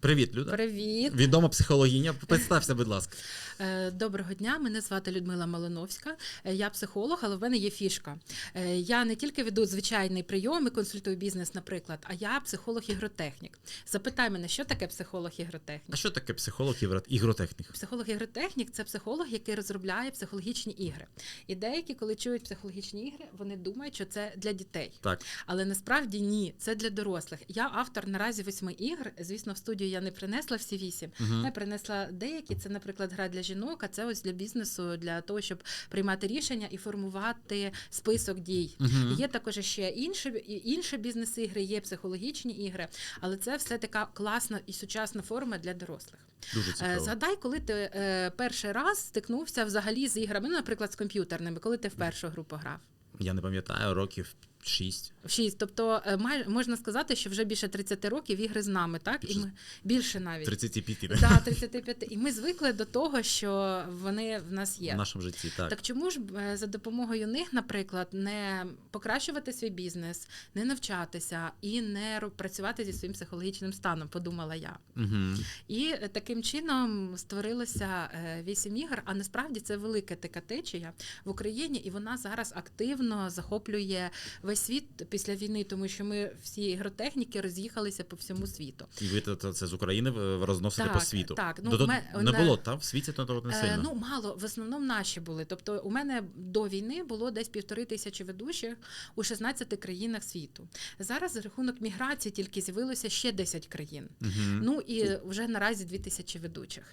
Привіт, Люда. Привіт, Відома психологиня. Представся, будь ласка. Е, доброго дня. Мене звати Людмила Малиновська. Е, Я психолог, але в мене є фішка. Е, Я не тільки веду звичайний прийом і консультую бізнес, наприклад, а я психолог-ігротехнік. Запитай мене, що таке А психолог-ігротехнік? що таке психолог ігро- ігротехнік? Психолог-ігротехнік це психолог, який розробляє психологічні ігри. І деякі, коли чують психологічні ігри, вони думають, що це для дітей. Так. Але насправді ні, це для дорослих. Я автор наразі восьми ігр. Звісно, в я не принесла всі вісім. Угу. Я принесла деякі. Це, наприклад, гра для жінок, а це ось для бізнесу, для того, щоб приймати рішення і формувати список дій. Угу. Є також ще інші, інші бізнес-ігри, є психологічні ігри, але це все така класна і сучасна форма для дорослих. Дуже Е, цікаво. Згадай, коли ти е, перший раз стикнувся взагалі з іграми, ну, наприклад, з комп'ютерними, коли ти в першу гру пограв. Я не пам'ятаю, років 6. В Шість. Тобто, е, можна сказати, що вже більше 30 років ігри з нами, так? Більше- І ми більше навіть. 35 Да, 35. І ми звикли до того, що вони в нас є. в нашому житті. Так. Так чому ж е, за допомогою них, наприклад, не покращувати свій бізнес, не навчатися і не працювати зі своїм психологічним станом, подумала я. Угу. І е, таким чином створилося вісім ігор. А насправді це велика така течія в Україні, і вона зараз активно захоплює весь світ після війни, тому що ми всі ігротехніки роз'їхалися по всьому світу. І ви це, це з України ви розносите Так, по світу. так. Ну, До- ме- не було, так? В світі то то не Е, сильно. ну мало в основному наші були. Тобто, у мене до війни було десь півтори тисячі ведучих у 16 країнах світу. Зараз за рахунок міграції тільки з'явилося ще 10 країн. Угу. Ну і вже наразі 2 тисячі ведучих.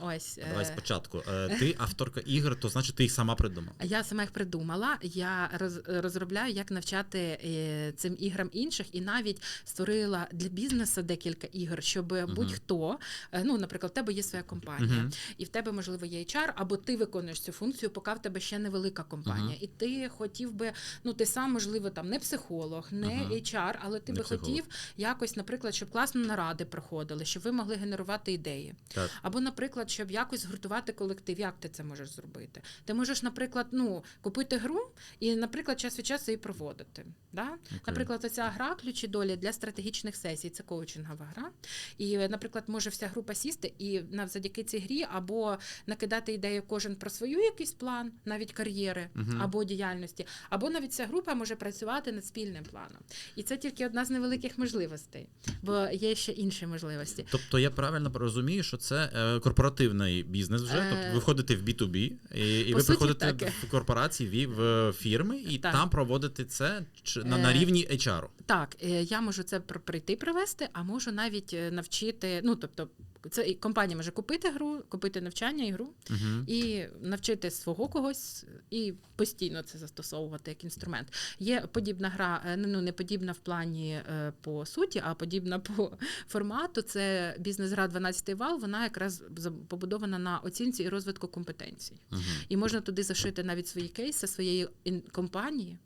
Ось е, Давай спочатку. Е, Ти авторка ігор, то значить ти їх сама придумала. Я сама їх придумала. Я розробляю, як навчати е, цим іграм інших, і навіть створила для бізнесу декілька ігор, щоб будь-хто, е, ну, наприклад, в тебе є своя компанія, і в тебе, можливо, є HR, або ти виконуєш цю функцію, поки в тебе ще невелика компанія. І ти хотів би, ну ти сам, можливо, там не психолог, не. HR, але ти Не би психолог. хотів якось, наприклад, щоб класно наради проходили, щоб ви могли генерувати ідеї. Так. Або, наприклад, щоб якось згуртувати колектив, як ти це можеш зробити? Ти можеш, наприклад, ну купити гру і, наприклад, час від часу її проводити. Да? Окей. Наприклад, оця гра ключі долі для стратегічних сесій. Це коучингова гра. І, наприклад, може вся група сісти і завдяки цій грі або накидати ідею кожен про свою якийсь план, навіть кар'єри Мгм. або діяльності, або навіть вся група може працювати над спільним планом. І це тільки одна з невеликих можливостей, бо є ще інші можливості. Тобто я правильно розумію, що це е, корпоративний бізнес вже. Е, Тобто ви входите в B2B, і, і ви суті, приходите так. в корпорації, в фірми, і Так. там проводите це на, на Е, рівні HR. Так, е, я можу це пр- прийти привести, а можу навіть е, навчити. Ну тобто, це і компанія може купити гру, купити навчання і гру Угу. і навчити свого когось і постійно це застосовувати як інструмент. Є подібна гра, е, ну не подібна в плані е, по суті, а подібна по формату. Це бізнес-гра 12 вал. Вона якраз побудована на оцінці і розвитку компетенцій. Угу. І можна туди зашити навіть свої кейси своєї компанії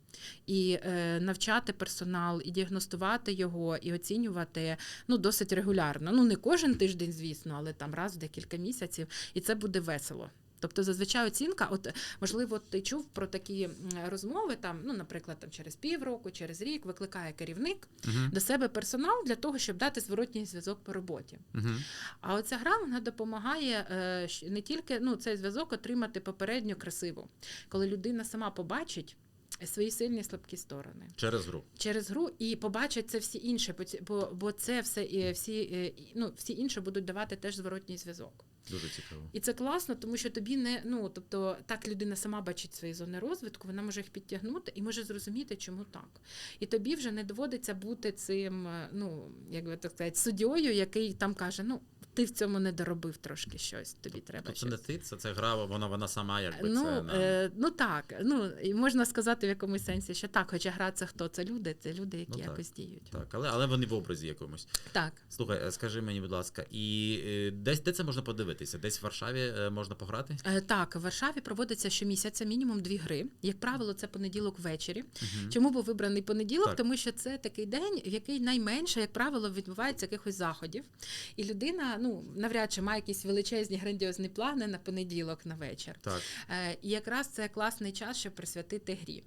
і е, навчати персонал, і діагностувати його, і оцінювати ну досить регулярно. Ну не кожен тиждень, звісно, але там раз в декілька місяців, і це буде весело. Тобто зазвичай оцінка, от можливо, ти чув про такі розмови, там, ну, наприклад, там через півроку, через рік викликає керівник Угу. до себе персонал для того, щоб дати зворотній зв'язок по роботі. Угу. А оця гра вона допомагає е, не тільки ну, цей зв'язок отримати попередньо красиво, коли людина сама побачить свої сильні слабкі сторони Через гру. через гру і побачать це всі інше, бо бо, це все і всі, е, ну, всі інші будуть давати теж зворотній зв'язок. Дуже цікаво. І це класно, тому що тобі не ну тобто так людина сама бачить свої зони розвитку, вона може їх підтягнути і може зрозуміти, чому так. І тобі вже не доводиться бути цим, е, ну як би так сказати, суддєю, який там каже: ну ти в цьому не доробив трошки щось, тобі треба Тобто щось. не ти, це, це гра, вона, вона сама якби Ну, це. е, ну так, ну і можна сказати в якомусь сенсі, що так, хоча гра це хто? Це люди, це люди, які Ну, так. якось діють. Так, але, але вони в образі якомусь. Так. Слухай, е, скажи мені, будь ласка, і е, десь де це можна подивитися? Десь в Варшаві е, можна пограти? Е, Так, в Варшаві проводиться щомісяця мінімум дві гри. Як правило, це понеділок ввечері. Угу. Чому був вибраний понеділок? Так. Тому що це такий день, в який найменше, як правило, відбувається якихось заходів. І людина, ну навряд чи має якісь величезні грандіозні плани на понеділок на вечір. Так. Е, І якраз це класний час, щоб присвятити грі.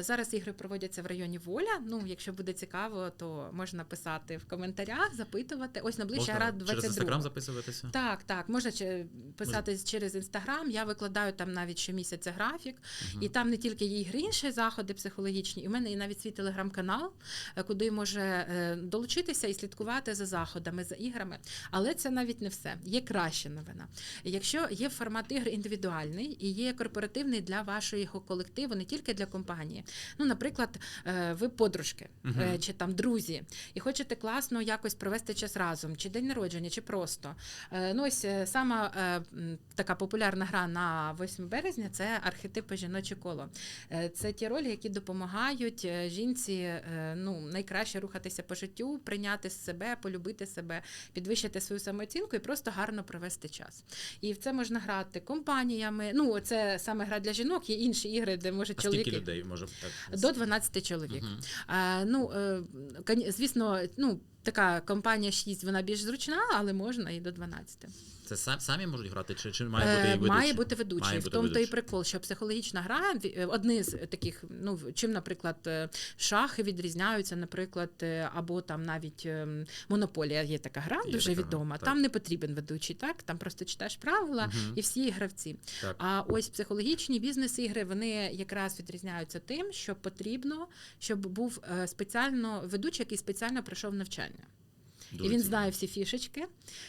Зараз ігри проводяться в районі Воля. Ну, якщо буде цікаво, то можна писати в коментарях, запитувати. Ось найближча гра Можна через інстаграм записуватися? так, так, можна че- писати через інстаграм. Я викладаю там навіть щомісяця графік, Мгм. і там не тільки є ігри, інші заходи психологічні. І в мене є навіть свій телеграм-канал, е, куди може е, долучитися і слідкувати за заходами, за іграми. Але це навіть не все. Є краща новина. Якщо є формат ігри індивідуальний і є корпоративний для вашого колективу, не тільки для компанії. Ну, наприклад, е, ви подружки е, чи там друзі, і хочете класно якось провести час разом, чи день народження, чи просто. Е, Ну, ось е, сама е, така популярна гра на 8 березня це архетипи жіноче коло. Е, Це ті ролі, які допомагають е, жінці е, ну, найкраще рухатися по життю, прийняти себе, полюбити себе, підвищити свою самооцінку і просто гарно провести час. І в це можна грати компаніями. Ну, це саме гра для жінок, є інші ігри, де може А чоловіки. скільки людей може так? До 12 чоловік. Мгм. А, ну, е, звісно, ну, така компанія 6, вона більш зручна, але можна і до 12. Це сам, самі можуть грати, чи, чи має бути Е, ведучий? має бути ведучий. Має в бути тому то і прикол, що психологічна гра е, з таких, ну чим, наприклад, е, шахи відрізняються, наприклад, або там навіть монополія є така гра, Є дуже така відома. так. Там не потрібен ведучий, так там просто читаєш правила Мгм. і всі гравці. Так. А ось психологічні бізнес-ігри вони якраз відрізняються тим, що потрібно, щоб був спеціально ведучий, який спеціально пройшов навчання. Дуже і він цікаво. знає всі фішечки,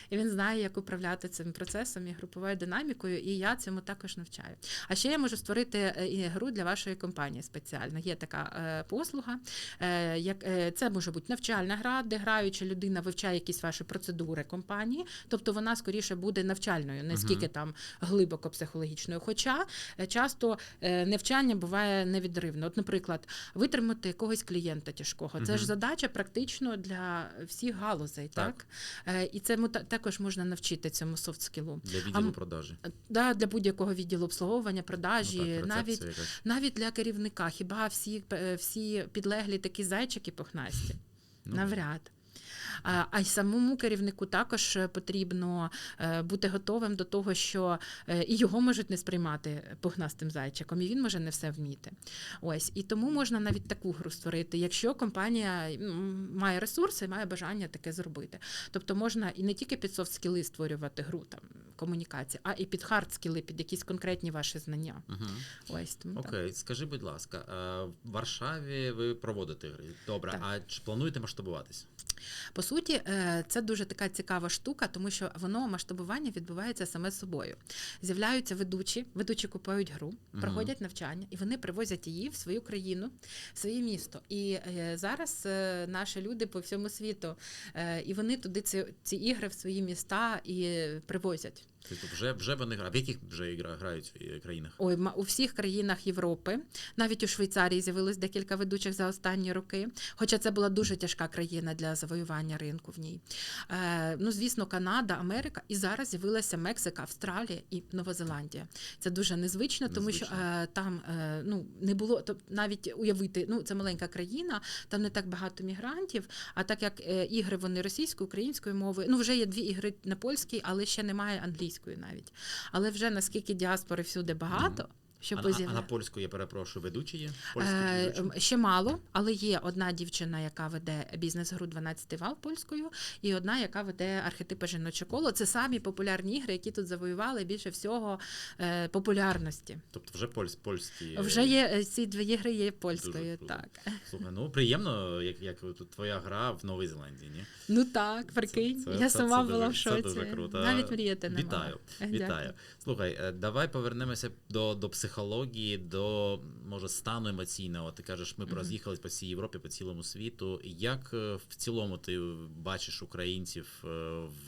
і він знає, як управляти цим процесом і груповою динамікою, і я цьому також навчаю. А ще я можу створити е, і гру для вашої компанії спеціально. Є така е, послуга. Е, як, е, це може бути навчальна гра, де граюча людина вивчає якісь ваші процедури компанії, тобто вона скоріше буде навчальною, не скільки там глибоко психологічною. Хоча е, часто е, навчання буває невідривно. От, наприклад, витримати якогось клієнта тяжкого. Це ж задача практично для всіх галузей, так? Так. Е, І це також можна навчити цьому софт-скілу. Для відділу а, продажі. Е, Да, для будь-якого відділу обслуговування, продажі, Ну, так, навіть якась. навіть для керівника. Хіба всі, е, всі підлеглі такі зайчики пухнасті? Ну, Навряд. А й самому керівнику також е, потрібно е, бути готовим до того, що е, і його можуть не сприймати пухнастим зайчиком, і він може не все вміти. Ось і тому можна навіть таку гру створити, якщо компанія має ресурси, має бажання таке зробити. Тобто можна і не тільки під софт скіли створювати гру там комунікації, а і під хард скіли, під якісь конкретні ваші знання. Мгм. Ось тому так. Скажи, будь ласка, в Варшаві ви проводите гри. Добре, Так. а чи плануєте масштабуватись? По суті, е, це дуже така цікава штука, тому що воно масштабування відбувається саме собою. З'являються ведучі, ведучі купують гру, проходять навчання, і вони привозять її в свою країну, в своє місто. І е, зараз е, наші люди по всьому світу, і вони туди ці, ці ігри в свої міста і привозять. Тобто вже, вже вони грають. В яких вже ігра грають в країнах? Ой, у всіх країнах Європи, навіть у Швейцарії з'явилось декілька ведучих за останні роки. Хоча це була дуже тяжка країна для завоювання ринку в ній. Е, ну, звісно, Канада, Америка, і зараз з'явилася Мексика, Австралія і Нова Зеландія. Це дуже незвично, тому що е, там е, ну не було то навіть уявити. Ну це маленька країна, там не так багато мігрантів. А так як е, ігри вони російською, українською мовою, ну вже є дві ігри на польській, але ще немає англійської навіть. Але вже наскільки діаспори всюди багато, що А, а, на польську, я перепрошую, ведучі є? Е, Ще мало, але є одна дівчина, яка веде бізнес-гру 12 вал польською, і одна, яка веде архетипи жіноче коло. Це самі популярні ігри, які тут завоювали більше всього е, популярності. Тобто вже польсь, польські. Вже є е, ці дві ігри є польською. Дуже. Так Слухай, ну приємно, як, як тут твоя гра в Новій Зеландії, ні? ну так, прикинь. Це- Я це- сама це була дуже- в це шоці. дуже круто. Навіть мріяти не Вітаю, вітаю. Слухай, е, давай повернемося до, до психології, до може стану емоційного. Ти кажеш, ми Мгм. роз'їхались по всій Європі, по цілому світу. Як е, в цілому ти бачиш українців е,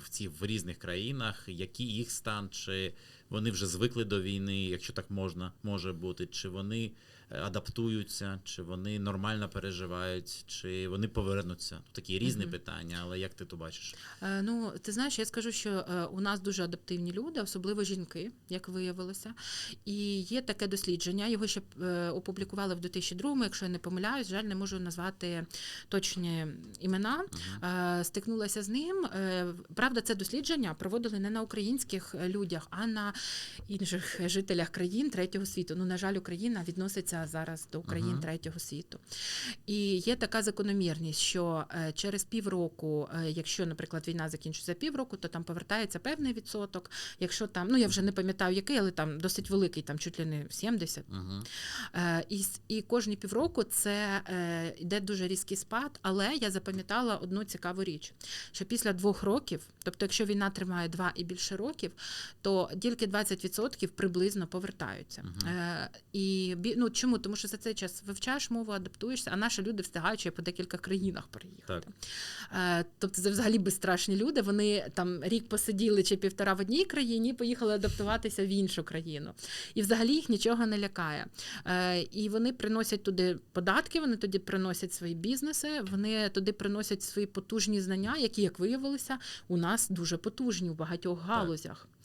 в ці в різних країнах? Який їх стан? Чи вони вже звикли до війни, якщо так можна, може бути, чи вони адаптуються, чи вони нормально переживають, чи вони повернуться. Такі різні Мгм. питання, але як ти то бачиш? Е, Ну, ти знаєш, я скажу, що е, у нас дуже адаптивні люди, особливо жінки, як виявилося. І є таке дослідження. Його ще е, опублікували в 2002-му, якщо я не помиляюсь, жаль, не можу назвати точні імена. Е, Стикнулася з ним. Е, Правда, це дослідження проводили не на українських людях, а на інших жителях країн третього світу. Ну, на жаль, Україна відноситься зараз до країн Ага. третього світу. І є така закономірність, що е, через півроку, е, якщо, наприклад, війна закінчиться півроку, то там повертається певний відсоток. Якщо там, ну я вже не пам'ятаю, який, але там досить великий, там чуть ли не 70. Угу. Е, І, і кожні півроку це йде дуже різкий спад. Але я запам'ятала одну цікаву річ: що після двох років, тобто, якщо війна тримає два і більше років, то тільки 20% приблизно повертаються. Е, І ну чому? Тому що за цей час вивчаєш мову, адаптуєшся, а наші люди встигають ще по декілька країнах переїхати. Е, Тобто це взагалі безстрашні люди. Вони там рік посиділи чи півтора в одній країні, і поїхали адаптуватися в іншу країну. І взагалі їх нічого не лякає. Е, І вони приносять туди податки, вони туди приносять свої бізнеси, вони туди приносять свої потужні знання, які, як виявилося, у нас дуже потужні у багатьох галузях. Е,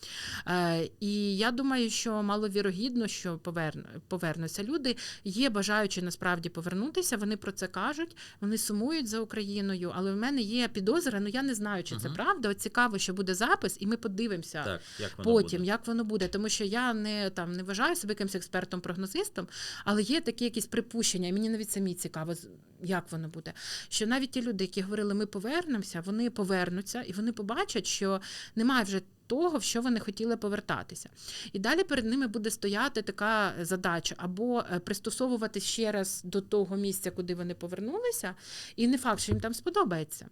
І я думаю, що маловірогідно, що поверну, повернуться люди. Є бажаючі насправді повернутися. Вони про це кажуть, вони сумують за Україною. Але в мене є підозра. Ну я не знаю, чи це правда. От цікаво, що буде запис, і ми подивимося. Так, як Потім, буде? як воно буде, тому що я не там не вважаю себе якимось експертом-прогнозистом, але є такі якісь припущення, і мені навіть самі цікаво, як воно буде. Що навіть ті люди, які говорили, ми повернемося, вони повернуться і вони побачать, що немає вже того, в що вони хотіли повертатися. І далі перед ними буде стояти така задача або е, пристосовувати ще раз до того місця, куди вони повернулися, і не факт, що їм там сподобається.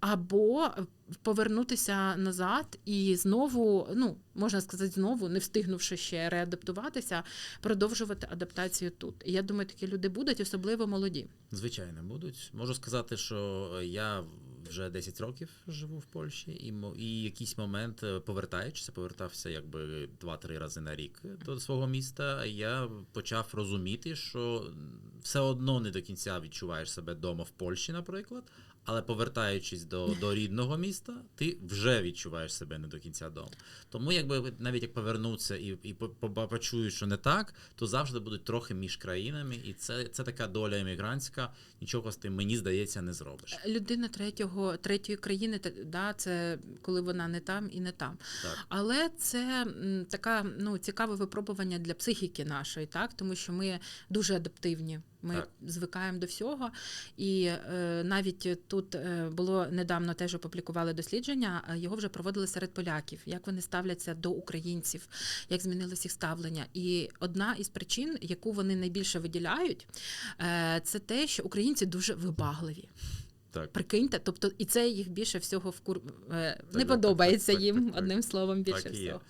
Або е, повернутися назад і знову, ну можна сказати, знову, не встигнувши ще реадаптуватися, продовжувати адаптацію тут. І я думаю, такі люди будуть, особливо молоді. Звичайно, будуть. Можу сказати, що я вже 10 років живу в Польщі, і, і якийсь момент, повертаючись, повертався якби 2-3 рази на рік до свого міста, я почав розуміти, що все одно не до кінця відчуваєш себе вдома в Польщі, наприклад. Але повертаючись до, до рідного міста, ти вже відчуваєш себе не до кінця вдома. Тому, якби навіть як повернуться і, і по- по- що не так, то завжди будуть трохи між країнами, і це, це така доля емігрантська. Нічого з тим, мені здається, не зробиш. Людина третього, третьої країни, та- да, це коли вона не там і не там. Так. Але це така ну, цікаве випробування для психіки нашої, так? тому що ми дуже адаптивні. Ми Так. звикаємо до всього. І е, навіть тут е, було недавно теж опублікували дослідження, його вже проводили серед поляків, як вони ставляться до українців, як змінилось їх ставлення. І одна із причин, яку вони найбільше виділяють, е, це те, що українці дуже вибагливі. Так. Прикиньте, тобто, і це їх більше всього вкур... е, не так, подобається так, так, їм так, так. одним словом більше Так і є. всього.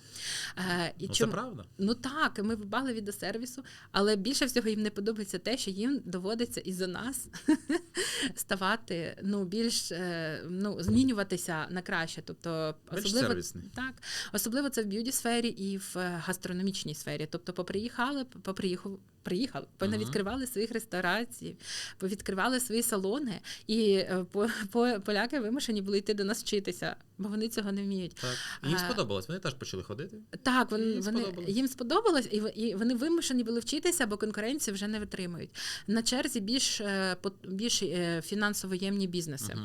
Е, і Ну, чому- Це правда. Ну так, ми вибагливі до сервісу, але більше всього їм не подобається те, що їм доводиться із-за нас ставати ну, більш е, ну, змінюватися на краще. Тобто, Більш особливо, сервісний. так, особливо це в б'юті сфері і в гастрономічній сфері. Тобто, поприїхали, поприїхав. Приїхали, Мгм. відкривали своїх ресторацій, повідкривали свої салони, і е, по, по, поляки вимушені були йти до нас вчитися, бо вони цього не вміють. Так. Їм сподобалось, вони теж почали ходити. Так, вони, Їм вони сподобалось. їм сподобалось, і, вони вимушені були вчитися, бо конкуренцію вже не витримують. На черзі більш, е, більш е, фінансово ємні бізнеси.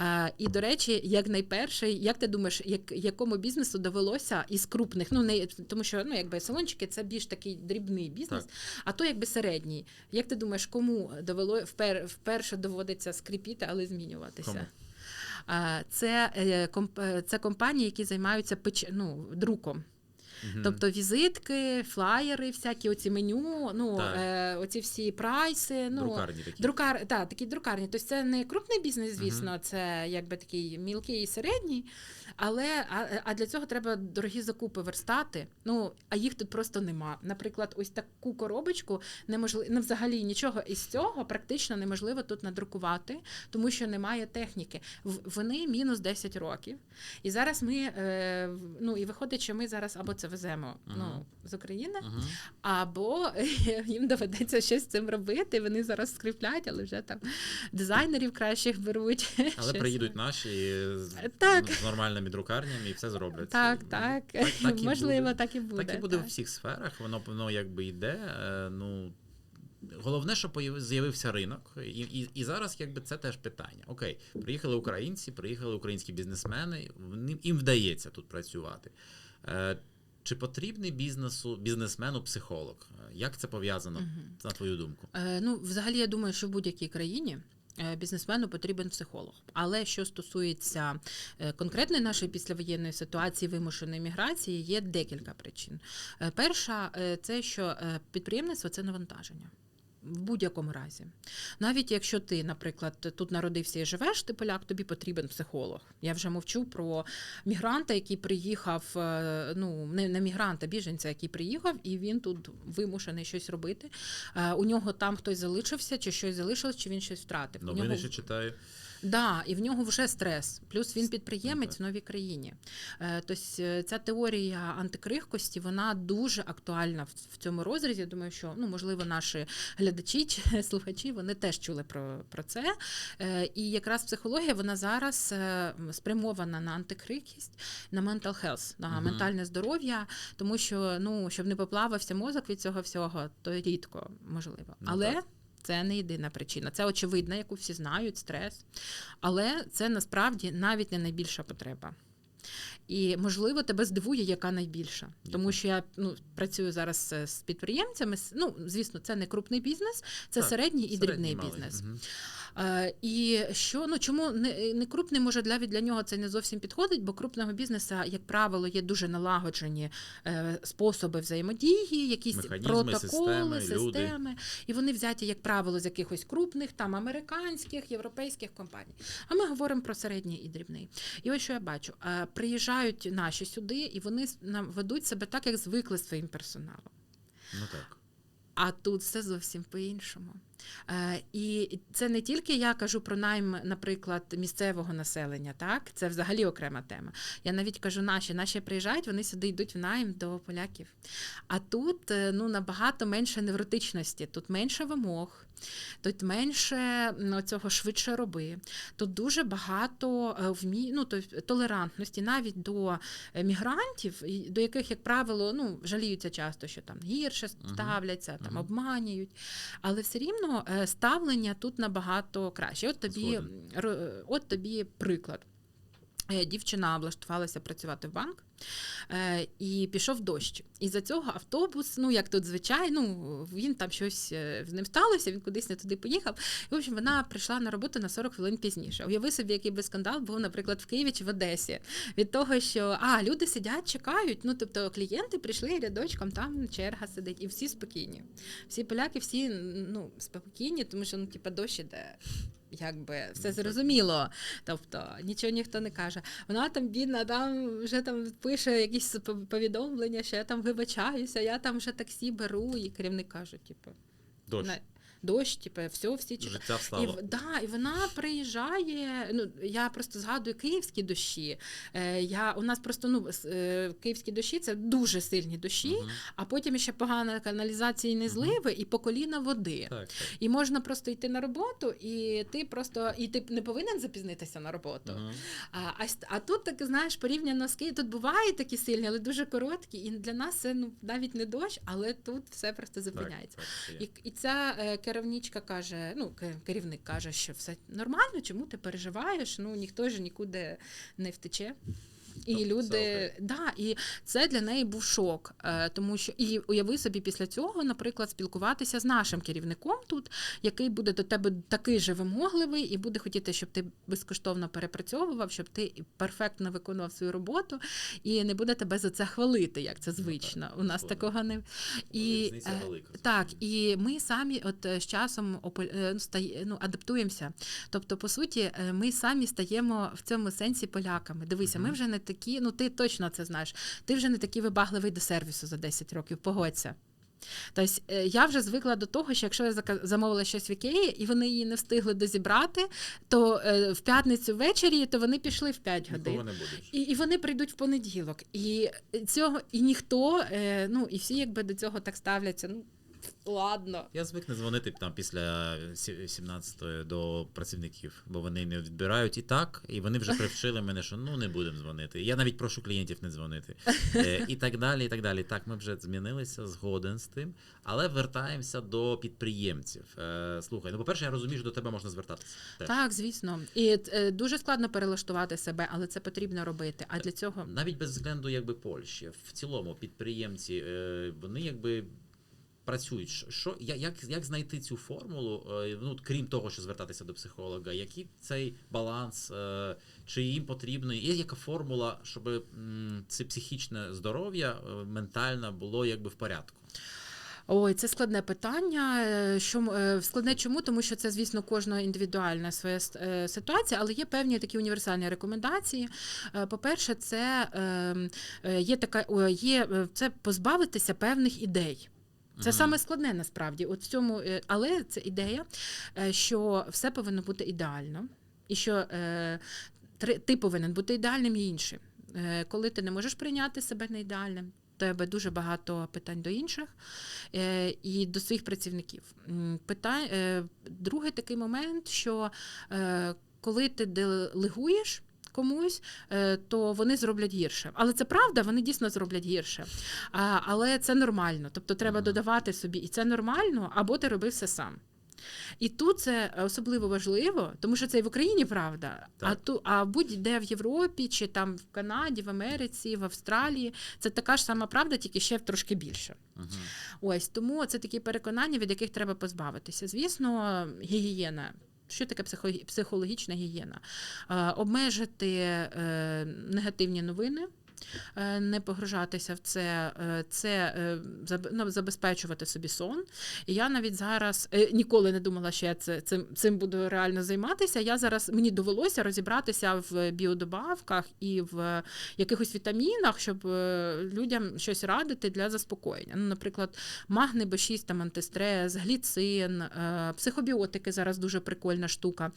Е, І, до речі, як найперший, як ти думаєш, як, якому бізнесу довелося із крупних, ну не тому що ну, якби салончики це більш такий дрібний бізнес, Так. а то якби середній. Як ти думаєш, кому довело впер, вперше доводиться скріпіти, але змінюватися? Кому? Це, е, е, це компанії, які займаються ну, друком. Мгм. Тобто візитки, флаєри, всякі оці меню, ну е, оці всі прайси. Ну, Друкарні такі. Друкар, та, такі друкарні. Тобто це не крупний бізнес, звісно, це якби такий мілкий і середній. Але а, а для цього треба дорогі закупи верстати. Ну а їх тут просто нема. Наприклад, ось таку коробочку неможливо ну, взагалі нічого із цього практично неможливо тут надрукувати, тому що немає техніки. Вони мінус 10 років. І зараз ми е, ну і виходить, що ми зараз або це довеземо Мгм. ну, з України, Мгм. або їм доведеться щось з цим робити. Вони зараз скріплять, але вже там дизайнерів кращих беруть. Але щось. приїдуть наші Так. з нормальними друкарнями і все зроблять. Так, так, Так- так і можливо, буде. так і буде. Так і буде в всіх сферах, воно воно якби йде. е, Ну головне, що з'явився ринок, і, і, і зараз якби це теж питання. Окей, приїхали українці, приїхали українські бізнесмени, їм вдається тут працювати. Чи потрібний бізнесу бізнесмену психолог? Як це пов'язано, угу. на твою думку? Е, Ну, взагалі, я думаю, що в будь-якій країні. е, Бізнесмену потрібен психолог. Але що стосується е, конкретної нашої післявоєнної ситуації вимушеної міграції, є декілька причин. Е, Перша це що підприємництво це навантаження. В будь-якому разі, навіть якщо ти, наприклад, тут народився і живеш, ти поляк, тобі потрібен психолог. Я вже мовчу про мігранта, який приїхав, е, ну не, не мігранта, біженця, який приїхав, і він тут вимушений щось робити. Е, У нього там хтось залишився, чи щось залишилось, чи він щось втратив. Ну, нього ще читаю. Да, і в нього вже стрес. Плюс він підприємець в новій країні. Тобто ця теорія антикрихкості вона дуже актуальна в- цьому розрізі. Я думаю, що ну можливо наші глядачі чи слухачі вони теж чули про, про це. Е, І якраз психологія вона зараз спрямована на антикрихкість, на mental health, на Мгм. ментальне здоров'я, тому що ну щоб не поплавався мозок від цього всього, то рідко можливо. Ну, Але так. Це не єдина причина. Це очевидна, яку всі знають, стрес. Але це насправді навіть не найбільша потреба. І можливо тебе здивує, яка найбільша. Тому що я ну, працюю зараз е, з підприємцями. Ну, звісно, це не крупний бізнес, це Так, середній і дрібний Середній, малий. бізнес. Мгм. Е, і що ну чому не, не крупний може для, для нього це не зовсім підходить, бо крупного бізнесу, як правило, є дуже налагоджені е, способи взаємодії, якісь Механізми, протоколи, системи, люди. системи, і вони взяті, як правило, з якихось крупних, там американських, європейських компаній. А ми говоримо про середній і дрібний. І ось що я бачу: Е, приїжджають наші сюди, і вони нам ведуть себе так, як звикли своїм персоналом. Ну так. А тут все зовсім по-іншому. Е, і це не тільки я кажу про найм, наприклад, місцевого населення, так це взагалі окрема тема. Я навіть кажу, наші наші приїжджають, вони сюди йдуть в найм до поляків. А тут е, ну набагато менше невротичності, тут менше вимог. Тут менше ну, цього швидше роби. Тут дуже багато е, вмі... ну, тобто, толерантності навіть до е, мігрантів, до яких, як правило, ну, жаліються часто, що там гірше ставляться, там Мгм. обманюють. Але все рівно е, ставлення тут набагато краще. От тобі, от тобі приклад. Дівчина облаштувалася працювати в банк, е, і пішов дощ. І за цього автобус, ну як тут звичайно, ну, він там щось е, з ним сталося, він кудись не туди поїхав. І, в общем, вона прийшла на роботу на 40 хвилин пізніше. Уяви собі, який би скандал був, наприклад, в Києві чи в Одесі. Від того, що а, люди сидять, чекають. Ну, тобто клієнти прийшли рядочком, там черга сидить, і всі спокійні. Всі поляки, всі ну, спокійні, тому що ну, типа, дощ іде. Якби все зрозуміло, тобто нічого ніхто не каже. Вона там бідна, там вже там пише якісь пов- повідомлення, що я там вибачаюся, я там вже таксі беру, і керівник каже, типу, Дощ. Дощ, типу, все, всі чекають. Життя встало. в- да, і вона приїжджає. Ну я просто згадую київські дощі. Е, я у нас просто ну е, київські дощі це дуже сильні дощі, Мгм. а потім ще погана і Мгм. зливи, і по коліна води. Так, так. І можна просто йти на роботу, і ти просто і ти не повинен запізнитися на роботу. Мгм. А, а, а тут так знаєш, порівняно з Києвом, тут бувають такі сильні, але дуже короткі. І для нас це ну навіть не дощ, але тут все просто зупиняється. так, є. І, і ця е, керівничка каже: ну, ке- керівник каже, що все нормально, чому ти переживаєш? Ну ніхто ж нікуди не втече. І Тобто люди, да, і це для неї був шок, е, тому що і уяви собі після цього, наприклад, спілкуватися з нашим керівником тут, який буде до тебе такий же вимогливий, і буде хотіти, щоб ти безкоштовно перепрацьовував, щоб ти перфектно виконував свою роботу, і не буде тебе за це хвалити, як це Ну, так, звично. У нас згоден. такого не і Різниця е, велика. так, і ми самі, от е, з часом ну, ну, адаптуємося. Тобто, по суті, ми самі стаємо в цьому сенсі поляками. Дивися, ми вже не такі, ну ти точно це знаєш. Ти вже не такий вибагливий до сервісу за 10 років. Погодься. Тобто я вже звикла до того, що якщо я замовила щось в Ікеї і вони її не встигли дозібрати, то е, в п'ятницю ввечері то вони пішли в 5 годин. І, і вони прийдуть в понеділок. І цього і ніхто, е, ну і всі якби до цього так ставляться. Ну ладно. Я звик не дзвонити там після 17-ї до працівників, бо вони не відбирають і так, і вони вже привчили мене, що ну не будемо дзвонити. Я навіть прошу клієнтів не дзвонити. Е, і так далі. і так далі. Так, ми вже змінилися, згоден з тим. Але вертаємося до підприємців. Е, слухай, ну по-перше, я розумію, що до тебе можна звертатися. Теж. Так, звісно. І е, дуже складно перелаштувати себе, але це потрібно робити. А для цього Навіть без взгляду якби Польщі. В цілому підприємці вони якби. Працюють, Що- як, як знайти цю формулу? е, Ну крім того, що звертатися до психолога, який цей баланс, е, чи їм потрібно, є яка формула, щоб це психічне здоров'я е, ментальне було якби в порядку? Ой, це складне питання. Що складне чому? Тому що це, звісно, кожного індивідуальна своя ситуація, але є певні такі універсальні рекомендації. По-перше, це ем, є така є це позбавитися певних ідей. Це саме складне насправді. От в цьому, е, але це ідея, е, що все повинно бути ідеально, і що е, ти повинен бути ідеальним і іншим. Е, Коли ти не можеш прийняти себе не ідеальним, тебе дуже багато питань до інших і до своїх працівників. Питань, другий такий момент, що коли ти делегуєш. Комусь, е, то вони зроблять гірше. Але це правда, вони дійсно зроблять гірше. Але це нормально. Тобто треба додавати собі, і це нормально, або ти роби все сам. І тут це особливо важливо, тому що це і в Україні правда. А ту, а будь-де в Європі, чи там в Канаді, в Америці, в Австралії, це така ж сама правда, тільки ще трошки більше. Мгм. Ось тому це такі переконання, від яких треба позбавитися. Звісно, гігієна. Що таке психо- психологічна гігієна? Е, обмежити е, негативні новини. Е, Не погружатися в це, е, це е, ну, забезпечувати собі сон. І я навіть зараз ніколи не думала, що я це, цим, цим буду реально займатися. Я зараз мені довелося розібратися в біодобавках і в якихось вітамінах, щоб людям щось радити для заспокоєння. Ну, наприклад, магний Б6, там антистрес, гліцин, психобіотики зараз дуже прикольна штука.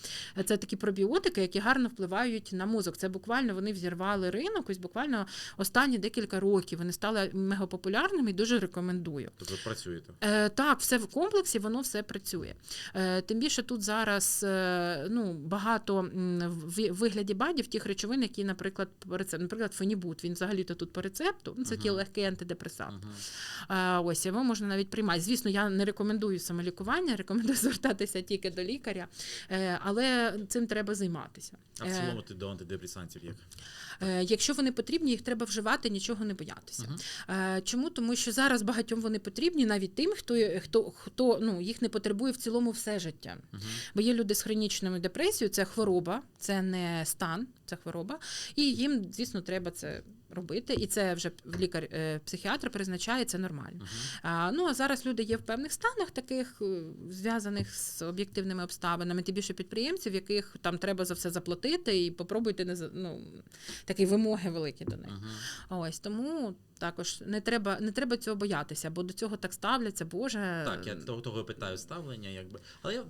Це такі пробіотики, які гарно впливають на мозок. Це буквально вони взірвали ринок. Ось буквально останні декілька років вони стали мегапопулярними і дуже рекомендую. Тобто працюєте. Е, так, все в комплексі, воно все працює. Е, тим більше тут зараз е, ну, багато в вигляді бадів тих речовин, які, наприклад, по рецепту, наприклад, фенібут, він взагалі-то тут по рецепту, ну, це такий Мгм. легкий антидепресант. Мгм. А, ось його можна навіть приймати. Звісно, я не рекомендую самолікування, рекомендую звертатися тільки до лікаря, е, але цим треба займатися. А в Е, цілому ти до антидепресантів як? Е, Якщо вони потрібні, їх треба вживати, нічого не боятися. Е, Чому? Тому що зараз багатьом вони потрібні, навіть тим, хто, хто, хто ну, їх не потребує в цілому все життя. Бо є люди з хронічною депресією, це хвороба, це не стан, це хвороба. І їм, звісно, треба це робити. І це вже лікар, е, призначає, це нормально. Мгм. А, ну а зараз люди є в певних станах, таких е, зв'язаних з об'єктивними обставинами, Ти більше підприємців, яких там треба за все заплатити, і попробуйте не ну, такі вимоги великі до них. Мгм. Ось тому також не треба, не треба цього боятися, бо до цього так ставляться, Боже. Так, я того, того питаю ставлення, якби. Але я,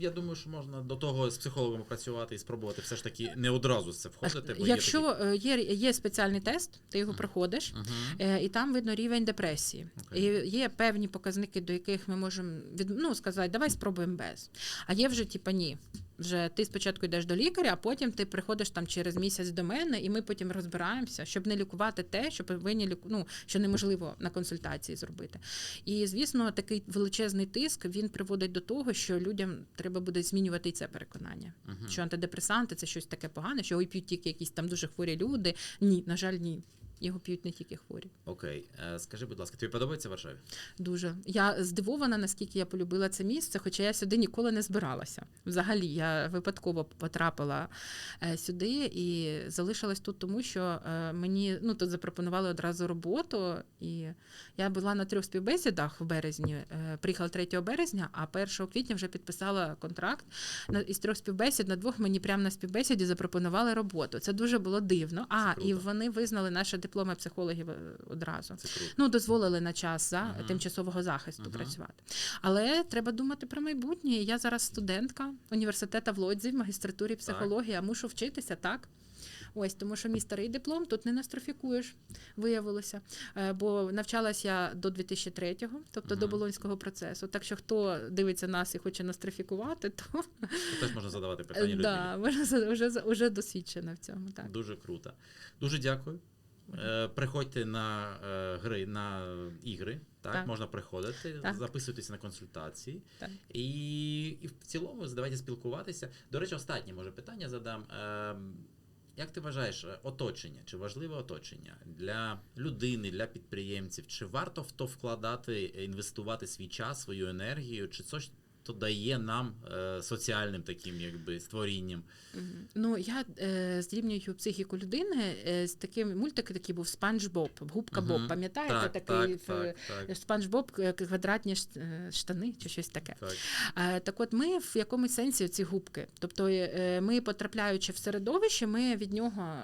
я думаю, що можна до того з психологом працювати і спробувати все ж таки не одразу в це входити. Бо Якщо є такі... е, є, є спеціальний тест, ти його проходиш. Е, І там видно рівень депресії. Окей. І є певні показники, до яких ми можемо від, ну, сказати, давай спробуємо без. А є вже, типа, ні. Вже ти спочатку йдеш до лікаря, а потім ти приходиш там через місяць до мене, і ми потім розбираємося, щоб не лікувати те, що повинні ліку... ну, що неможливо на консультації зробити. І звісно, такий величезний тиск він приводить до того, що людям треба буде змінювати і це переконання. Мгм. Що антидепресанти це щось таке погане, що ой, п'ють тільки якісь там дуже хворі люди. Ні, на жаль, ні. Його п'ють не тільки хворі. Окей. Е, Скажи, будь ласка, тобі подобається Варшаві? Дуже я здивована, наскільки я полюбила це місце, хоча я сюди ніколи не збиралася. Взагалі, я випадково потрапила е, сюди і залишилась тут, тому що е, мені ну тут запропонували одразу роботу, і я була на трьох співбесідах в березні. Приїхала 3 березня, а 1 квітня вже підписала контракт. Із трьох співбесід на двох мені прямо на співбесіді запропонували роботу. Це дуже було дивно. А і вони визнали наше дипломи психологів е, одразу. Ну, дозволили на час за Мгм. тимчасового захисту Мгм. працювати. Але треба думати про майбутнє. Я зараз студентка університету в Лодзі в магістратурі психології, а мушу вчитися так. Ось, тому що мій старий диплом тут не нострифікуєш, виявилося. Е, Бо навчалась я до 2003-го, тобто до Мгм. болонського процесу. Так що хто дивиться нас і хоче нострифікувати, то теж можна задавати питання людині. да, можна вже, вже досвідчена в цьому. Так. Дуже круто. Дуже дякую. Е, Приходьте на е, гри на ігри. Так, Так. можна приходити, Так. записуйтесь на консультації. Так. І, і в цілому давайте спілкуватися. До речі, останнє може питання задам. Е, як ти вважаєш, е, оточення? Чи важливе оточення для людини, для підприємців? Чи варто в то вкладати, інвестувати свій час, свою енергію? Чи це ж то дає нам е, соціальним таким якби створінням? Ну, я е, зрівнюю психіку людини е, з таким мультик, такий був Спанч Боб, губка Боб. Пам'ятаєте, Так, такий так, так, Спанч Боб квадратні е, штани чи щось таке. так. Е, Так от ми в якомусь сенсі ці губки. Тобто е, ми, потрапляючи в середовище, ми від нього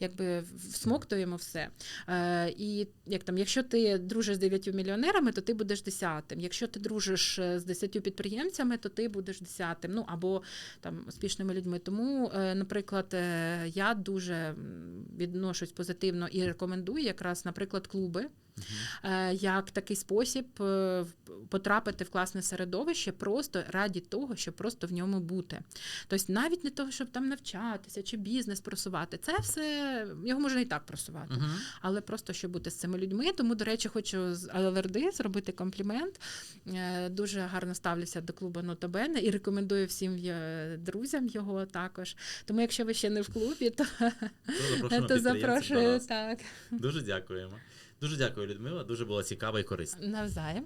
якби всмоктуємо все. Е, І як там, якщо ти дружиш з дев'ятью мільйонерами, то ти будеш десятим. Якщо ти дружиш з десятью підприємцями, то ти будеш десятим. Ну або там успішними людьми. Тому, е, наприклад, е, я дуже відношусь позитивно і рекомендую якраз, наприклад, клуби е, як такий спосіб е, потрапити в класне середовище просто раді того, щоб просто в ньому бути. Тобто навіть не того, щоб там навчатися чи бізнес просувати. Це все його можна і так просувати. Мгм. Але просто щоб бути з цими людьми. Тому, до речі, хочу з Алверди зробити комплімент. Е, Дуже гарно ставлюся до клубу Нотабене і рекомендую всім друзям його також. Тому, якщо ви ще не в клубі, то, то запрошую так Дуже дякуємо. Дуже дякую, Людмила. Дуже було цікаво і корисно. навзаєм.